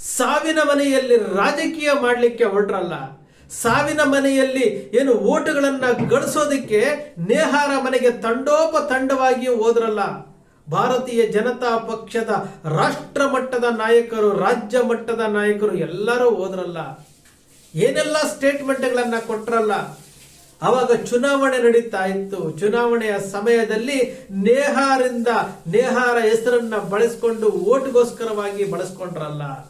ಸಾವಿನ ಮನೆಯಲ್ಲಿ ರಾಜಕೀಯ ಮಾಡಲಿಕ್ಕೆ ಹೊರಟ್ರಲ್ಲ. ಸಾವಿನ ಮನೆಯಲ್ಲಿ ಏನು ಓಟುಗಳನ್ನ ಗಳಿಸೋದಕ್ಕೆ ನೇಹಾರ ಮನೆಗೆ ತಂಡೋಪ ತಂಡವಾಗಿ ಹೋದ್ರಲ್ಲ. ಭಾರತೀಯ ಜನತಾ ಪಕ್ಷದ ರಾಷ್ಟ್ರ ಮಟ್ಟದ ನಾಯಕರು, ರಾಜ್ಯ ಮಟ್ಟದ ನಾಯಕರು ಎಲ್ಲರೂ ಹೋದ್ರಲ್ಲ. ಏನೆಲ್ಲ ಸ್ಟೇಟ್ಮೆಂಟ್ಗಳನ್ನು ಕೊಟ್ರಲ್ಲ. ಅವಾಗ ಚುನಾವಣೆ ನಡೀತಾ ಇತ್ತು. ಚುನಾವಣೆಯ ಸಮಯದಲ್ಲಿ ನೇಹಾರಿಂದ, ನೇಹಾರ ಹೆಸರನ್ನ ಬಳಸ್ಕೊಂಡು ಓಟ್ಗೋಸ್ಕರವಾಗಿ ಬಳಸ್ಕೊಂಡ್ರಲ್ಲ.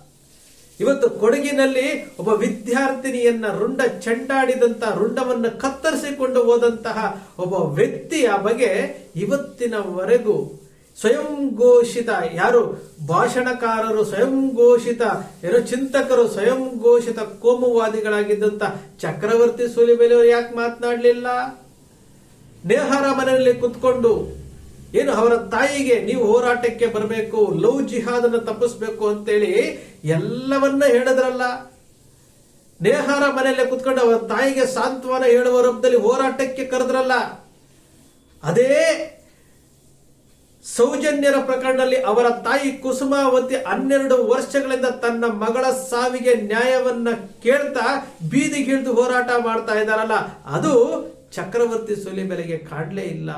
ಇವತ್ತು ಕೊಡಗಿನಲ್ಲಿ ಒಬ್ಬ ವಿದ್ಯಾರ್ಥಿನಿಯನ್ನ ರುಂಡ ಚಂಡಾಡಿದಂತಹ ರುಂಡವನ್ನ ಕತ್ತರಿಸಿಕೊಂಡು ಹೋದಂತಹ ಒಬ್ಬ ವ್ಯಕ್ತಿಯ ಬಗ್ಗೆ ಇವತ್ತಿನವರೆಗೂ ಸ್ವಯಂ ಘೋಷಿತ ಯಾರು? ಭಾಷಣಕಾರರು ಸ್ವಯಂ ಘೋಷಿತ ಏನೋ ಚಿಂತಕರು ಸ್ವಯಂ ಘೋಷಿತ ಕೋಮುವಾದಿಗಳಾಗಿದ್ದಂತ ಚಕ್ರವರ್ತಿ ಸೂಲಿಬೆಲೆಯವರು ಯಾಕೆ ಮಾತನಾಡಲಿಲ್ಲ? ನೇಹಾರ ಮನೆಯಲ್ಲಿ ಕುತ್ಕೊಂಡು ಏನು ಅವರ ತಾಯಿಗೆ ನೀವು ಹೋರಾಟಕ್ಕೆ ಬರಬೇಕು, ಲವ್ ಜಿಹಾದ್ ಅನ್ನು ತಪ್ಪಿಸ್ಬೇಕು ಅಂತೇಳಿ ಎಲ್ಲವನ್ನ ಹೇಳಿದ್ರಲ್ಲ. ನೇಹಾರ ಮನೆಯಲ್ಲೇ ಕುತ್ಕೊಂಡು ಅವರ ತಾಯಿಗೆ ಸಾಂತ್ವನ ಹೇಳುವ ರೂಪದಲ್ಲಿ ಹೋರಾಟಕ್ಕೆ ಕರೆದ್ರಲ್ಲ. ಅದೇ ಸೌಜನ್ಯರ ಪ್ರಕರಣದಲ್ಲಿ ಅವರ ತಾಯಿ ಕುಸುಮಾವತಿ ಹನ್ನೆರಡು ವರ್ಷಗಳಿಂದ ತನ್ನ ಮಗಳ ಸಾವಿಗೆ ನ್ಯಾಯವನ್ನ ಕೇಳ್ತಾ ಬೀದಿಗಿಳಿದು ಹೋರಾಟ ಮಾಡ್ತಾ ಇದ್ದಾರಲ್ಲ. ಅದು ಚಕ್ರವರ್ತಿ ಸುಲಿಬೆಲೆಗೆ ಕಾಡ್ಲೇ ಇಲ್ಲ.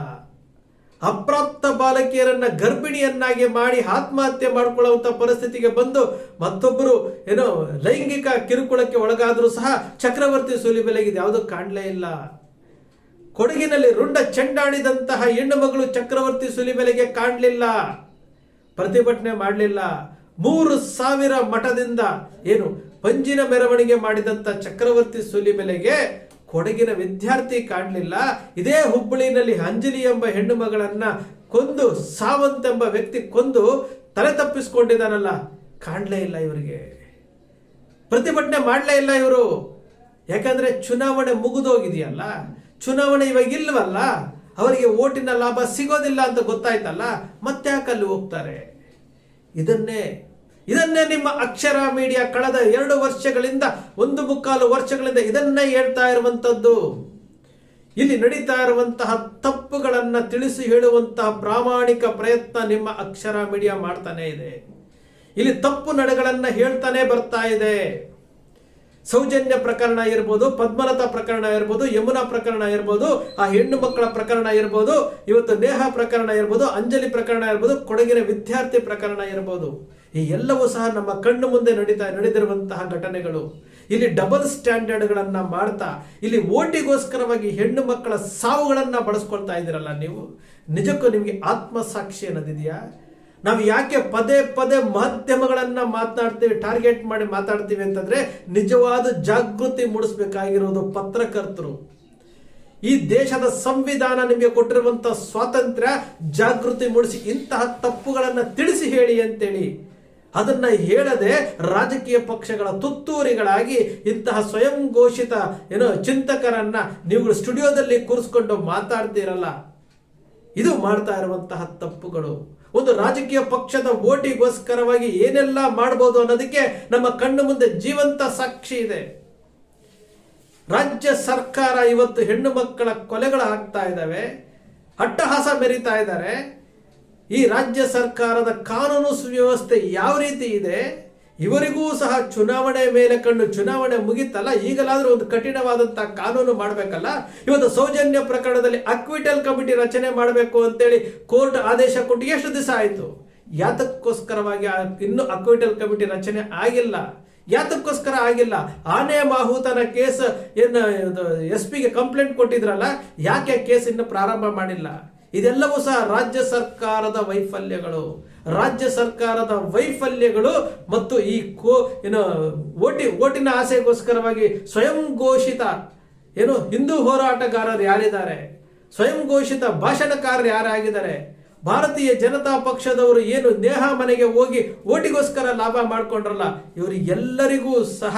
ಅಪ್ರಾಪ್ತ ಬಾಲಕಿಯರನ್ನ ಗರ್ಭಿಣಿಯನ್ನಾಗಿ ಮಾಡಿ ಆತ್ಮಹತ್ಯೆ ಮಾಡಿಕೊಳ್ಳುವಂತ ಪರಿಸ್ಥಿತಿಗೆ ಬಂದು ಮತ್ತೊಬ್ಬರು ಏನೋ ಲೈಂಗಿಕ ಕಿರುಕುಳಕ್ಕೆ ಒಳಗಾದರೂ ಸಹ ಚಕ್ರವರ್ತಿ ಸುಲಿಬೆಲೆಗೆ ಬೆಲೆಗಿದೆ ಯಾವುದೂ ಕಾಣಲೇ ಇಲ್ಲ. ಕೊಡಗಿನಲ್ಲಿ ರುಂಡ ಚೆಂಡಾಡಿದಂತಹ ಹೆಣ್ಣು ಮಗಳು ಚಕ್ರವರ್ತಿ ಸುಲಿಬೆಲೆಗೆ ಕಾಣಲಿಲ್ಲ. ಪ್ರತಿಭಟನೆ ಮಾಡಲಿಲ್ಲ. ಮೂರು ಸಾವಿರ ಮಠದಿಂದ ಏನು ಪಂಜಿನ ಮೆರವಣಿಗೆ ಮಾಡಿದಂತ ಚಕ್ರವರ್ತಿ ಸುಲಿಬೆಲೆಗೆ ಕೊಡಗಿನ ವಿದ್ಯಾರ್ಥಿ ಕಾಣಲಿಲ್ಲ. ಇದೇ ಹುಬ್ಬಳ್ಳಿನಲ್ಲಿ ಅಂಜಲಿ ಎಂಬ ಹೆಣ್ಣು ಮಗಳನ್ನ ಕೊಂದು, ಸಾವಂತ್ ಎಂಬ ವ್ಯಕ್ತಿ ಕೊಂದು ತಲೆ ತಪ್ಪಿಸ್ಕೊಂಡಿದ್ದಾನಲ್ಲ. ಕಾಣಲೇ ಇಲ್ಲ ಇವರಿಗೆ. ಪ್ರತಿಭಟನೆ ಮಾಡಲೇ ಇಲ್ಲ ಇವರು. ಯಾಕಂದ್ರೆ ಚುನಾವಣೆ ಮುಗಿದೋಗಿದೆಯಲ್ಲ. ಚುನಾವಣೆ ಇವಾಗ ಇಲ್ವಲ್ಲ. ಅವರಿಗೆ ಓಟಿನ ಲಾಭ ಸಿಗೋದಿಲ್ಲ ಅಂತ ಗೊತ್ತಾಯ್ತಲ್ಲ. ಮತ್ತೆ ಯಾಕೆ ಅಲ್ಲಿ ಹೋಗ್ತಾರೆ. ಇದನ್ನೇ ಇದನ್ನೇ ನಿಮ್ಮ ಅಕ್ಷರ ಮೀಡಿಯಾ ಕಳೆದ ಎರಡು ವರ್ಷಗಳಿಂದ, ಒಂದು ಮುಕ್ಕಾಲು ವರ್ಷಗಳಿಂದ ಇದನ್ನೇ ಹೇಳ್ತಾ ಇರುವಂತದ್ದು ಇಲ್ಲಿ ನಡೀತಾ ಇರುವಂತಹ ತಪ್ಪುಗಳನ್ನು ತಿಳಿಸಿ ಹೇಳುವಂತಹ ಪ್ರಾಮಾಣಿಕ ಪ್ರಯತ್ನ ನಿಮ್ಮ ಅಕ್ಷರ ಮೀಡಿಯಾ ಮಾಡ್ತಾನೆ ಇದೆ. ಇಲ್ಲಿ ತಪ್ಪು ನಡೆಗಳನ್ನು ಹೇಳ್ತಾನೆ ಬರ್ತಾ ಇದೆ. ಸೌಜನ್ಯ ಪ್ರಕರಣ ಇರ್ಬೋದು, ಪದ್ಮಲತಾ ಪ್ರಕರಣ ಇರ್ಬೋದು, ಯಮುನಾ ಪ್ರಕರಣ ಇರ್ಬೋದು, ಆ ಹೆಣ್ಣು ಮಕ್ಕಳ ಪ್ರಕರಣ ಇರ್ಬೋದು, ಇವತ್ತು ನೇಹ ಪ್ರಕರಣ ಇರ್ಬೋದು, ಅಂಜಲಿ ಪ್ರಕರಣ ಇರ್ಬೋದು, ಕೊಡಗಿನ ವಿದ್ಯಾರ್ಥಿ ಪ್ರಕರಣ ಇರ್ಬೋದು. ಈ ಎಲ್ಲವೂ ಸಹ ನಮ್ಮ ಕಣ್ಣು ಮುಂದೆ ನಡೀತಾ ನಡೆದಿರುವಂತಹ ಘಟನೆಗಳು. ಇಲ್ಲಿ ಡಬಲ್ ಸ್ಟ್ಯಾಂಡರ್ಡ್ಗಳನ್ನು ಮಾಡ್ತಾ, ಇಲ್ಲಿ ಓಟಿಗೋಸ್ಕರವಾಗಿ ಹೆಣ್ಣು ಮಕ್ಕಳ ಸಾವುಗಳನ್ನು ಬಳಸ್ಕೊಳ್ತಾ ಇದ್ದೀರಲ್ಲ ನೀವು. ನಿಜಕ್ಕೂ ನಿಮಗೆ ಆತ್ಮಸಾಕ್ಷಿ ಅನ್ನೋದಿದೆಯಾ? ನಾವು ಯಾಕೆ ಪದೇ ಪದೇ ಮಾಧ್ಯಮಗಳನ್ನು ಮಾತನಾಡ್ತೀವಿ ಟಾರ್ಗೆಟ್ ಮಾಡಿ ಮಾತಾಡ್ತೀವಿ ಅಂತಂದ್ರೆ ನಿಜವಾದ ಜಾಗೃತಿ ಮೂಡಿಸ್ಬೇಕಾಗಿರೋದು ಪತ್ರಕರ್ತರು. ಈ ದೇಶದ ಸಂವಿಧಾನ ನಿಮಗೆ ಕೊಟ್ಟಿರುವಂಥ ಸ್ವಾತಂತ್ರ್ಯ ಜಾಗೃತಿ ಮೂಡಿಸಿ ಇಂತಹ ತಪ್ಪುಗಳನ್ನು ತಿಳಿಸಿ ಹೇಳಿ ಅಂತೇಳಿ. ಅದನ್ನ ಹೇಳದೆ ರಾಜಕೀಯ ಪಕ್ಷಗಳ ತುತ್ತೂರಿಗಳಾಗಿ ಇಂತಹ ಸ್ವಯಂ ಘೋಷಿತ, ಏನೋ ಚಿಂತಕರನ್ನ ನೀವು ಸ್ಟುಡಿಯೋದಲ್ಲಿ ಕೂರಿಸ್ಕೊಂಡು ಮಾತಾಡ್ತೀರಲ್ಲ? ಇದು ಮಾಡ್ತಾ ಇರುವಂತಹ ತಪ್ಪುಗಳು. ಒಂದು ರಾಜಕೀಯ ಪಕ್ಷದ ಓಟಿಗೋಸ್ಕರವಾಗಿ ಏನೆಲ್ಲ ಮಾಡಬಹುದು ಅನ್ನೋದಕ್ಕೆ ನಮ್ಮ ಕಣ್ಣು ಮುಂದೆ ಜೀವಂತ ಸಾಕ್ಷಿ ಇದೆ. ರಾಜ್ಯ ಸರ್ಕಾರ ಇವತ್ತು ಹೆಣ್ಣು ಮಕ್ಕಳ ಕೊಲೆಗಳು ಆಗ್ತಾ ಇದ್ದಾವೆ. ಅಟ್ಟಹಾಸ ಮೆರಿತಾ ಇದ್ದಾರೆ. ಈ ರಾಜ್ಯ ಸರ್ಕಾರದ ಕಾನೂನು ಸುವ್ಯವಸ್ಥೆ ಯಾವ ರೀತಿ ಇದೆ, ಇವರಿಗೂ ಸಹ ಚುನಾವಣೆ ಮೇಲೆ ಕಂಡು ಚುನಾವಣೆ ಮುಗಿತಲ್ಲ, ಈಗಲಾದರೂ ಒಂದು ಕಠಿಣವಾದಂತಹ ಕಾನೂನು ಮಾಡಬೇಕಲ್ಲ? ಇವತ್ತು ಸೌಜನ್ಯ ಪ್ರಕರಣದಲ್ಲಿ ಅಕ್ವಿಟಲ್ ಕಮಿಟಿ ರಚನೆ ಮಾಡಬೇಕು ಅಂತೇಳಿ ಕೋರ್ಟ್ ಆದೇಶ ಕೊಟ್ಟು ಎಷ್ಟು ದಿವಸ ಆಯಿತು? ಯಾತಕ್ಕೋಸ್ಕರವಾಗಿ ಇನ್ನೂ ಅಕ್ವಿಟಲ್ ಕಮಿಟಿ ರಚನೆ ಆಗಿಲ್ಲ? ಯಾತಕ್ಕೋಸ್ಕರ ಆಗಿಲ್ಲ? ಆನೆ ಮಾಹುತನ ಕೇಸ್ ಏನು ಎಸ್ ಪಿಗೆ ಕಂಪ್ಲೇಂಟ್ ಕೊಟ್ಟಿದ್ರಲ್ಲ, ಯಾಕೆ ಕೇಸ್ ಇನ್ನು ಪ್ರಾರಂಭ ಮಾಡಿಲ್ಲ? ಇದೆಲ್ಲವೂ ಸಹ ರಾಜ್ಯ ಸರ್ಕಾರದ ವೈಫಲ್ಯಗಳು. ರಾಜ್ಯ ಸರ್ಕಾರದ ವೈಫಲ್ಯಗಳು ಮತ್ತು ಈ ಕೋ, ಏನು, ಓಟಿ, ಓಟಿನ ಆಸೆಗೋಸ್ಕರವಾಗಿ ಸ್ವಯಂ ಘೋಷಿತ, ಏನು, ಹಿಂದೂ ಹೋರಾಟಗಾರರು ಯಾರಿದ್ದಾರೆ? ಸ್ವಯಂ ಘೋಷಿತ ಭಾಷಣಕಾರರು ಯಾರಾಗಿದ್ದಾರೆ? ಭಾರತೀಯ ಜನತಾ ಪಕ್ಷದವರು ಏನು ನೇಹ ಮನೆಗೆ ಹೋಗಿ ಓಟಿಗೋಸ್ಕರ ಲಾಭ ಮಾಡ್ಕೊಂಡ್ರಲ್ಲ, ಇವರು ಎಲ್ಲರಿಗೂ ಸಹ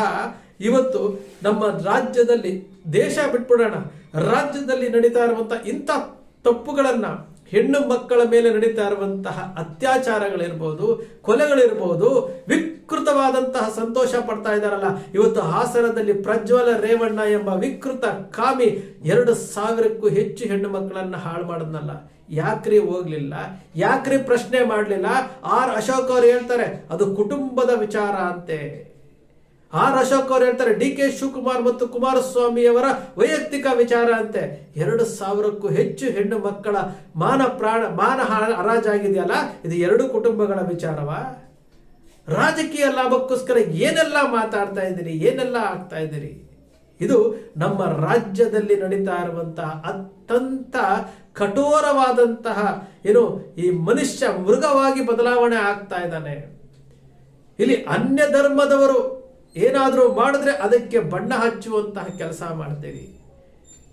ಇವತ್ತು ನಮ್ಮ ರಾಜ್ಯದಲ್ಲಿ ದೇಶ ಬಿಟ್ಬಿಡೋಣ. ರಾಜ್ಯದಲ್ಲಿ ನಡೀತಾ ಇರುವಂಥ ಇಂಥ ತಪ್ಪುಗಳನ್ನ ಹೆಣ್ಣು ಮಕ್ಕಳ ಮೇಲೆ ನಡೀತಾ ಇರುವಂತಹ ಅತ್ಯಾಚಾರಗಳಿರ್ಬೋದು, ಕೊಲೆಗಳಿರ್ಬೋದು, ವಿಕೃತವಾದಂತಹ ಸಂತೋಷ ಪಡ್ತಾ ಇದ್ದಾರಲ್ಲ. ಇವತ್ತು ಹಾಸನದಲ್ಲಿ ಪ್ರಜ್ವಲ ರೇವಣ್ಣ ಎಂಬ ವಿಕೃತ ಕಾಮಿ ಎರಡು ಸಾವಿರಕ್ಕೂ ಹೆಚ್ಚು ಹೆಣ್ಣು ಮಕ್ಕಳನ್ನು ಹಾಳು ಮಾಡದ್ನಲ್ಲ. ಯಾಕ್ರಿ ಹೋಗ್ಲಿಲ್ಲ? ಯಾಕ್ರಿ ಪ್ರಶ್ನೆ ಮಾಡಲಿಲ್ಲ? ಆರ್ ಅಶೋಕ್ ಅವ್ರು ಹೇಳ್ತಾರೆ, ಅದು ಕುಟುಂಬದ ವಿಚಾರ ಅಂತೆ. ಆರ್ ಅಶೋಕ್ ಅವರು ಹೇಳ್ತಾರೆ, ಡಿ ಕೆ ಶಿವಕುಮಾರ್ ಮತ್ತು ಕುಮಾರಸ್ವಾಮಿಯವರ ವೈಯಕ್ತಿಕ ವಿಚಾರ ಅಂತೆ. ಎರಡು ಸಾವಿರಕ್ಕೂ ಹೆಚ್ಚು ಹೆಣ್ಣು ಮಕ್ಕಳ ಮಾನ ಪ್ರಾಣ, ಮಾನ ಹರಾಜಾಗಿದೆಯಲ್ಲ, ಇದು ಎರಡು ಕುಟುಂಬಗಳ ವಿಚಾರವಾ? ರಾಜಕೀಯ ಲಾಭಕ್ಕೋಸ್ಕರ ಏನೆಲ್ಲ ಮಾತಾಡ್ತಾ ಇದ್ದೀರಿ, ಏನೆಲ್ಲ ಆಗ್ತಾ ಇದ್ದೀರಿ? ಇದು ನಮ್ಮ ರಾಜ್ಯದಲ್ಲಿ ನಡೀತಾ ಇರುವಂತಹ ಅತ್ಯಂತ ಕಠೋರವಾದಂತಹ, ಏನು, ಈ ಮನುಷ್ಯ ಮೃಗವಾಗಿ ಬದಲಾವಣೆ ಆಗ್ತಾ ಇದ್ದಾನೆ. ಇಲ್ಲಿ ಅನ್ಯ ಧರ್ಮದವರು ಏನಾದರೂ ಮಾಡಿದ್ರೆ ಅದಕ್ಕೆ ಬಣ್ಣ ಹಚ್ಚುವಂತಹ ಕೆಲಸ ಮಾಡ್ತೀವಿ.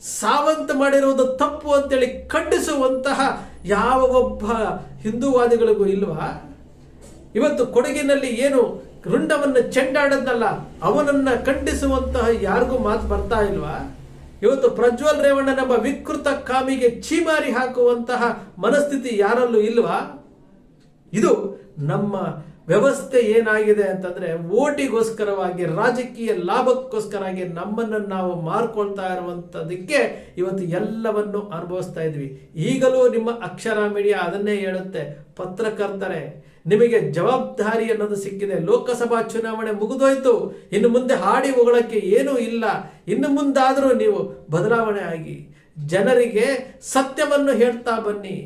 ಸಾವಂತ ಮಾಡಿರುವುದು ತಪ್ಪು ಅಂತೇಳಿ ಖಂಡಿಸುವಂತಹ ಯಾವ ಒಬ್ಬ ಹಿಂದೂವಾದಿಗಳಿಗೂ ಇಲ್ವಾ? ಇವತ್ತು ಕೊಡಗಿನಲ್ಲಿ ಏನು ರುಂಡವನ್ನು ಚೆಂಡಾಡದ್ನಲ್ಲ, ಅವನನ್ನ ಖಂಡಿಸುವಂತಹ ಯಾರಿಗೂ ಮಾತು ಬರ್ತಾ ಇಲ್ವಾ? ಇವತ್ತು ಪ್ರಜ್ವಲ್ ರೇವಣ್ಣನೆಂಬ ವಿಕೃತ ಕಾಮಿಗೆ ಚೀಮಾರಿ ಹಾಕುವಂತಹ ಮನಸ್ಥಿತಿ ಯಾರಲ್ಲೂ ಇಲ್ವಾ? ಇದು ನಮ್ಮ ವ್ಯವಸ್ಥೆ ಏನಾಗಿದೆ ಅಂತಂದ್ರೆ ಓಟಿಗೋಸ್ಕರವಾಗಿ, ರಾಜಕೀಯ ಲಾಭಕ್ಕೋಸ್ಕರವಾಗಿ ನಮ್ಮನ್ನು ನಾವು ಮಾರ್ಕೊಳ್ತಾ ಇರುವಂತದಕ್ಕೆ ಇವತ್ತು ಎಲ್ಲವನ್ನು ಅನುಭವಿಸ್ತಾ ಇದ್ವಿ. ಈಗಲೂ ನಿಮ್ಮ ಅಕ್ಷರ ಮೀಡಿಯಾ ಅದನ್ನೇ ಹೇಳುತ್ತೆ, ಪತ್ರಕರ್ತರೆ, ನಿಮಗೆ ಜವಾಬ್ದಾರಿ ಅನ್ನೋದು ಸಿಕ್ಕಿದೆ. ಲೋಕಸಭಾ ಚುನಾವಣೆ ಮುಗಿದೋಯ್ತು, ಇನ್ನು ಮುಂದೆ ಹಾಡಿ ಹೊಗಳಕ್ಕೆ ಏನೂ ಇಲ್ಲ. ಇನ್ನು ಮುಂದಾದರೂ ನೀವು ಬದಲಾವಣೆ ಆಗಿ, ಜನರಿಗೆ ಸತ್ಯವನ್ನು ಹೇಳ್ತಾ ಬನ್ನಿ.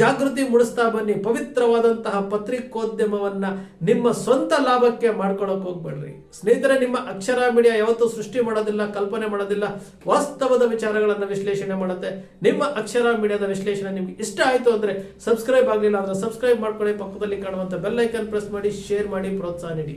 ಜಾಗೃತಿ ಮೂಡಿಸ್ತಾ ಬನ್ನಿ. ಪವಿತ್ರವಾದಂತಹ ಪತ್ರಿಕೋದ್ಯಮವನ್ನ ನಿಮ್ಮ ಸ್ವಂತ ಲಾಭಕ್ಕೆ ಮಾಡ್ಕೊಳಕ್ ಹೋಗ್ಬೇಡ್ರಿ. ಸ್ನೇಹಿತರೆ, ನಿಮ್ಮ ಅಕ್ಷರ ಮೀಡಿಯಾ ಯಾವತ್ತೂ ಸೃಷ್ಟಿ ಮಾಡೋದಿಲ್ಲ, ಕಲ್ಪನೆ ಮಾಡೋದಿಲ್ಲ. ವಾಸ್ತವದ ವಿಚಾರಗಳನ್ನು ವಿಶ್ಲೇಷಣೆ ಮಾಡುತ್ತೆ. ನಿಮ್ಮ ಅಕ್ಷರ ಮೀಡಿಯಾದ ವಿಶ್ಲೇಷಣೆ ನಿಮ್ಗೆ ಇಷ್ಟ ಆಯ್ತು ಅಂದ್ರೆ ಸಬ್ಸ್ಕ್ರೈಬ್ ಆಗಲಿಲ್ಲ ಅಂದ್ರೆ ಸಬ್ಸ್ಕ್ರೈಬ್ ಮಾಡ್ಕೊಳ್ಳಿ. ಪಕ್ಕದಲ್ಲಿ ಕಾಣುವಂತ ಬೆಲ್ ಐಕನ್ ಪ್ರೆಸ್ ಮಾಡಿ, ಶೇರ್ ಮಾಡಿ, ಪ್ರೋತ್ಸಾಹ ನೀಡಿ.